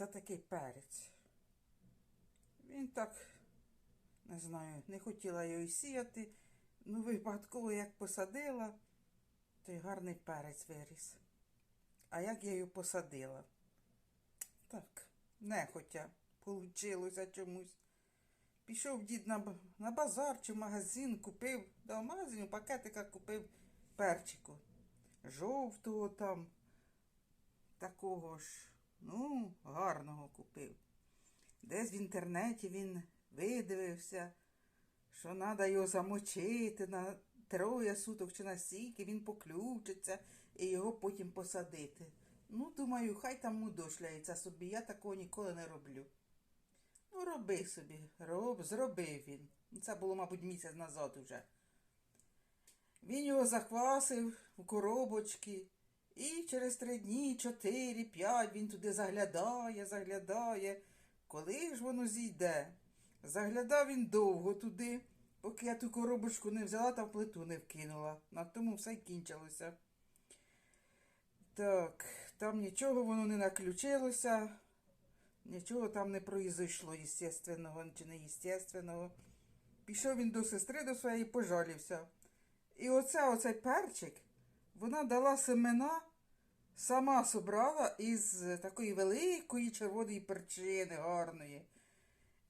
Це такий перець. Він так, не знаю, не хотіла його сіяти. Ну, випадково як посадила, той гарний перець виріс. А як я його посадила? Так, нехотя, получилося чомусь. Пішов дід на, на базар чи в магазин, купив, да, в магазині пакетика купив перчику. Жовтого там, такого ж, ну, гарного купив. Десь в інтернеті він видивився, що треба його замочити на троє суток чи на стільки, він поключиться і його потім посадити. Ну, думаю, хай там мудошляється собі, я такого ніколи не роблю. Ну, роби собі, роб, зробив він. Це було, мабуть, місяць назад уже. Він його захвасив у коробочки, і через три дні, чотири, п'ять він туди заглядає, заглядає. Коли ж воно зійде? Заглядав він довго туди, поки я ту коробочку не взяла та в плиту не вкинула. На тому все й кінчилося. Так, там нічого воно не наключилося, нічого там не произойшло естественного чи неестественного. Пішов він до сестри до своєї пожалівся. І оце, оцей перчик, вона дала семена, сама собрала із такої великої червоної перчини гарної.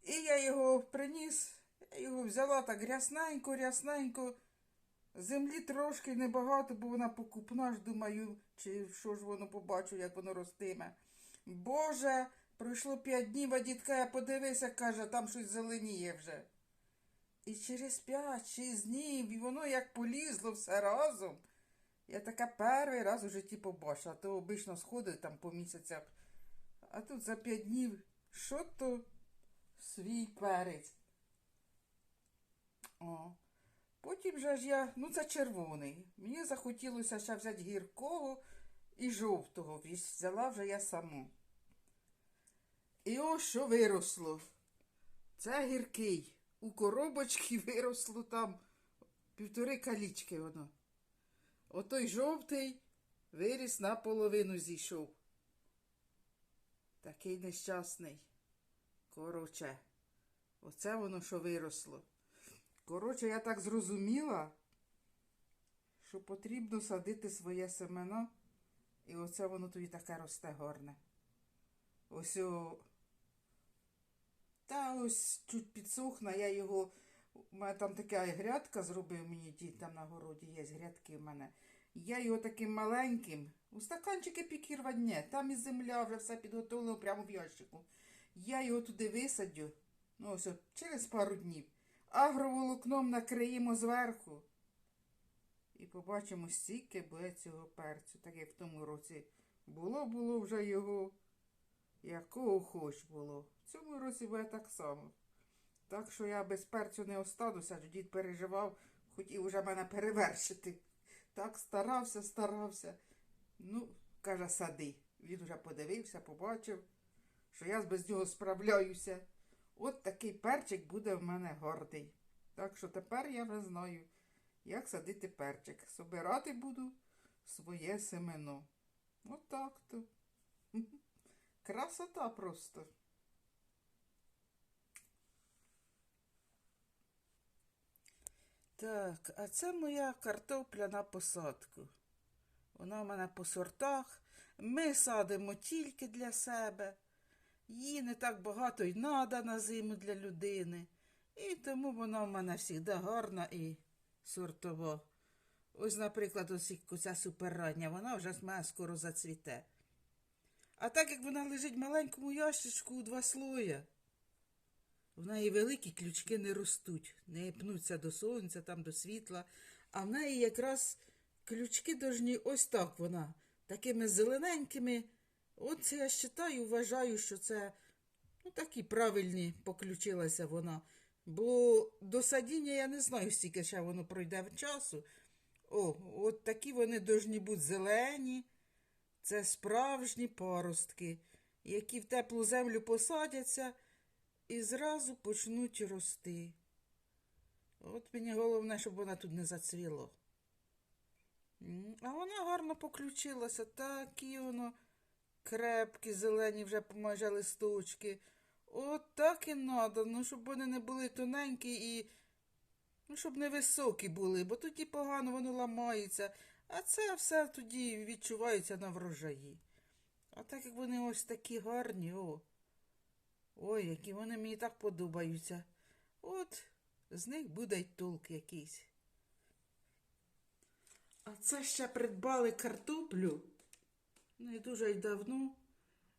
І я його приніс, я його взяла так рясненько, рясненько. Землі трошки небагато, бо вона покупна ж, думаю, чи що ж воно побачу, як воно ростиме. Боже, пройшло п'ять днів, а дітка я подивися, каже, там щось зеленіє вже. І через п'ять-шість днів, і воно як полізло все разом. Я така перший раз у житті побачила, то обично сходить там по місяцях. А тут за п'ять днів, що то свій перець. О. Потім же ж я, ну це червоний. Мені захотілося ще взяти гіркого і жовтого. І Взяла вже я саму. І ось що виросло. Це гіркий. У коробочці виросло там півтори калічки воно. Отой жовтий виріс наполовину зійшов. Такий нещасний. Короче, оце воно що виросло. Коротше, я так зрозуміла, що потрібно садити своє семено, і оце воно тобі таке росте гарне. Ось о... Та ось чуть підсохне, я його. У мене там така грядка зробив мені дід там на городі, є грядки в мене. Я його таким маленьким, у стаканчики пікірвадне, там і земля вже все підготовлено прямо в ящику. Я його туди висадю, ну ось через пару днів. Агроволокном накриємо зверху. І побачимо, стільки буде цього перцю. Так як в тому році було, було вже його, якого хоч було. В цьому році буде так само. Так що я без перцю не остануся, дід переживав, хотів уже мене перевершити. Так старався, старався. Ну, каже, сади. Він вже подивився, побачив, що я без нього справляюся. От такий перчик буде в мене гордий. Так що тепер я вже знаю, як садити перчик. Собирати буду своє семено. От так то. Красота просто. Так, а це моя картопля на посадку. Вона в мене по сортах. Ми садимо тільки для себе. Її не так багато й надо на зиму для людини. І тому вона в мене завжди гарна і сортова. Ось, наприклад, ось ця суперрання, вона вже з мене скоро зацвіте. А так як вона лежить в маленькому ящичку у два слоя, в неї великі ключки не ростуть, не пнуться до сонця, там до світла, а в неї якраз ключки дожні ось так вона, такими зелененькими. От я вважаю, вважаю, що це ну, такі правильні поключилася вона. Бо до садіння я не знаю, скільки ще воно пройде в часу. О, от такі вони должні бути зелені. Це справжні паростки, які в теплу землю посадяться і зразу почнуть рости. От мені головне, щоб вона тут не зацвіло. А вона гарно поключилася, такі воно крепкі, зелені вже майже листочки. От так і надо, ну, щоб вони не були тоненькі і ну, щоб не високі були, бо тоді погано воно ламається, а це все тоді відчувається на врожаї. А так як вони ось такі гарні, о. Ой, які вони мені так подобаються. От з них буде й толк якийсь. А це ще придбали картоплю. Не дуже й давно.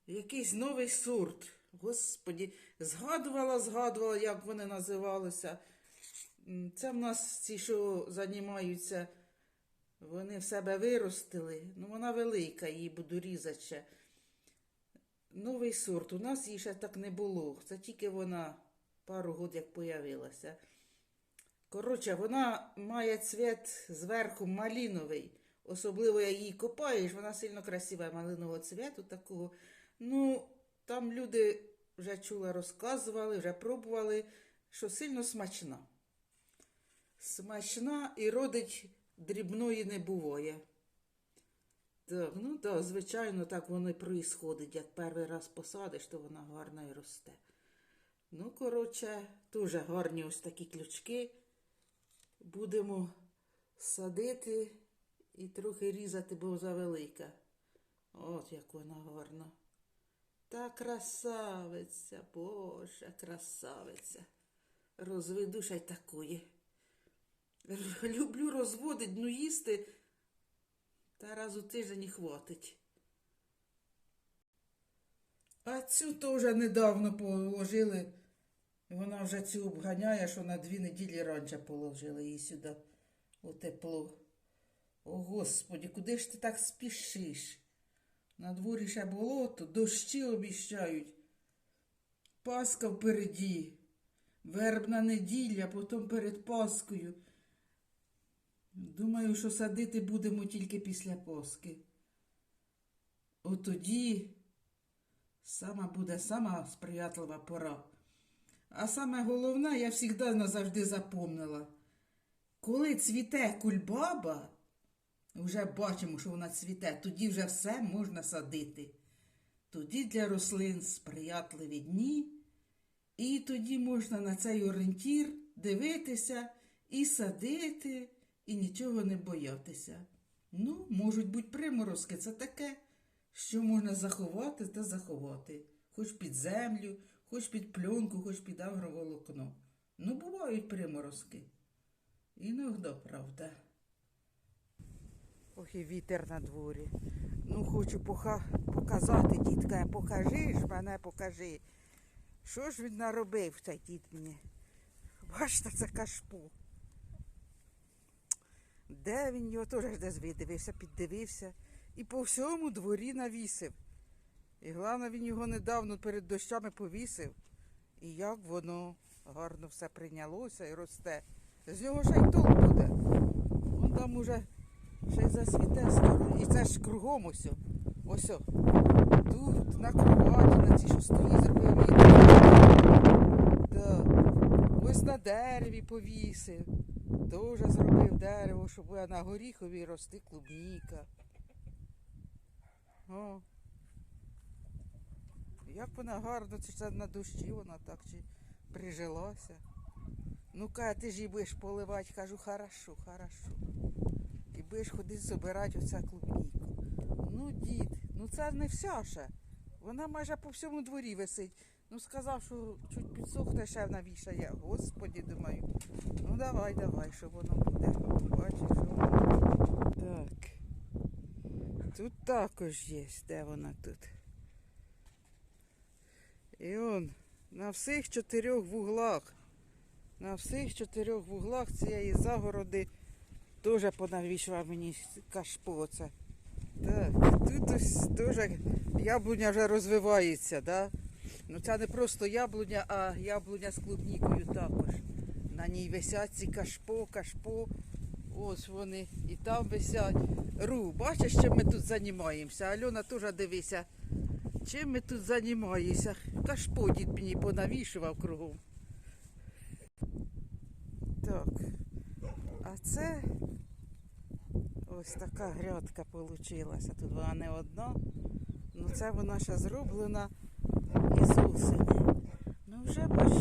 Якийсь новий сорт. Господі, згадувала, згадувала, як вони називалися. Це в нас ці, що займаються, вони в себе виростили. Ну, вона велика, її буду різати ще. Новий сорт. У нас її ще так не було. Це тільки вона пару років як появилася. Коротше, вона має цвіт зверху малиновий. Особливо як її копаєш, вона сильно красива малинового цвіту такого. Ну, там люди вже чула, розказували, вже пробували, що сильно смачна. Смачна і родить дрібної не буває. Так, ну так, звичайно, так воно і проїсходить. Як перший раз посадиш, то вона гарно і росте. Ну, коротше, дуже гарні ось такі ключки. Будемо садити і трохи різати, бо завелика. От як вона гарна. Та красавиця, Боже, красавиця. Розведу ще й такої. Люблю розводить, ну їсти. Та раз у тиждень і хватить. А цю теж недавно положили. Вона вже цю обганяє, що на дві неділі раніше положили її сюди у тепло. О, Господі, куди ж ти так спішиш? На дворі ще болото, дощі обіщають. Паска впереді, вербна неділя, потім перед Паскою. Думаю, що садити будемо тільки після Пасхи. От тоді сама буде сама сприятлива пора. А саме головне, я завжди назавжди запомнила. Коли цвіте кульбаба, вже бачимо, що вона цвіте, тоді вже все можна садити. Тоді для рослин сприятливі дні, і тоді можна на цей орієнтір дивитися і садити, і нічого не боятися. Ну, можуть бути приморозки, це таке, що можна заховати та заховати, хоч під землю, хоч під пленку, хоч під агроволокно. Ну, бувають приморозки. Іноді, правда. Ох, і вітер на дворі. Ну, хочу поха... показати, дітка, покажи ж мене, покажи. Що ж він наробив, цей дід мені? Бачите, це кашпо. Де він його теж десь видивився, піддивився і по всьому дворі навісив. І головне, він його недавно перед дощами повісив. І як воно гарно все прийнялося і росте. З нього ще й толк буде. Вон там уже ще й засвіте скоро. І це ж кругом ось. Ось. о. Тут, на кроваті, на цій, що стоїть, зробив. Да. Ось на дереві повісив. Тоже зробив дерево, щоб на горіхові рости клубніка. О. Як вона гарно, чи це на дощі вона так чи прижилася. Ну ка, ти ж її будеш поливати, кажу, хорошо, хорошо. І будеш ходити збирати оця клубніку. Ну, дід, ну це не вся ще. Вона майже по всьому дворі висить. Ну сказав, що чуть підсохне ще навішає. Господі, думаю. Ну давай, давай, що воно буде. Бачиш, що воно. Так. Тут також є, де вона тут. І он на всіх чотирьох вуглах. На всіх чотирьох вуглах цієї загороди теж понавішував мені кашпо це. Так, тут ось теж яблуня вже розвивається, да? Ну це не просто яблуня, а яблуня з клубнікою також. На ній висять ці кашпо, кашпо. Ось вони і там висять. Ру, бачиш, чим ми тут займаємося? Альона теж дивися. Чим ми тут займаємося? Кашпо дід мені понавішував кругом. Так. А це ось така грядка получилася. Тут вона не одна. Ну це вона ще зроблена із осені. Ну вже бач.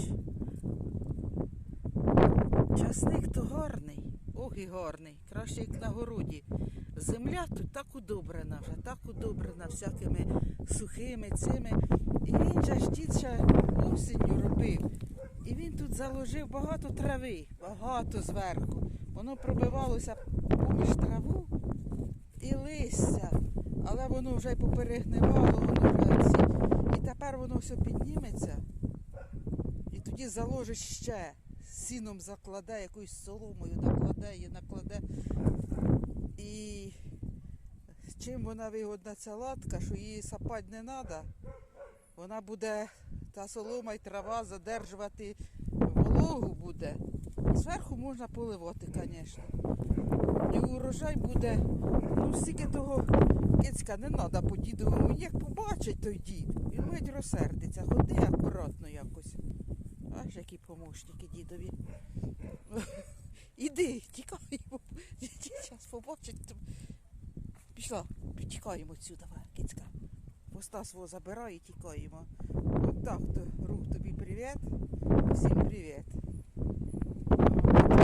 Часник то гарний, ох і гарний, краще як на городі. Земля тут так удобрена вже, так удобрена всякими сухими цими. І він же ж дід ще осінню робив. І він тут заложив багато трави, багато зверху. Воно пробивалося поміж траву і листя. Але воно вже й поперегнивало, воно вже тепер воно все підніметься. І тоді заложить ще. Сіном закладе, якоюсь соломою накладе її, накладе. І чим вона вигодна ця латка, що її сапати не треба, вона буде, та солома й трава задержувати вологу буде. Зверху можна поливати, звісно. І урожай буде, ну стільки того кицька не треба по дідовому. Як побачить той дід, ледь розсердиться. Ходи акуратно якось. Аж які помощники дідові. Іди, тікай, зараз побачить. Пішла, тікаємо отсюда, кицька. Поста свого забирай і тікаємо. От так то, рух тобі привіт. Всім привіт.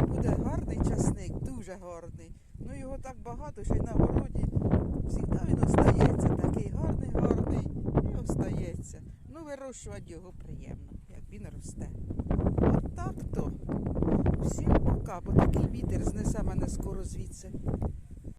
Буде гарний часник, дуже гарний. Ну його так багато, що й на городі. Завжди він остається. Такий гарний і остається. Ну, вирощувати його приємно, як він росте. От так то. Всім пока, бо такий вітер знесе мене скоро звідси.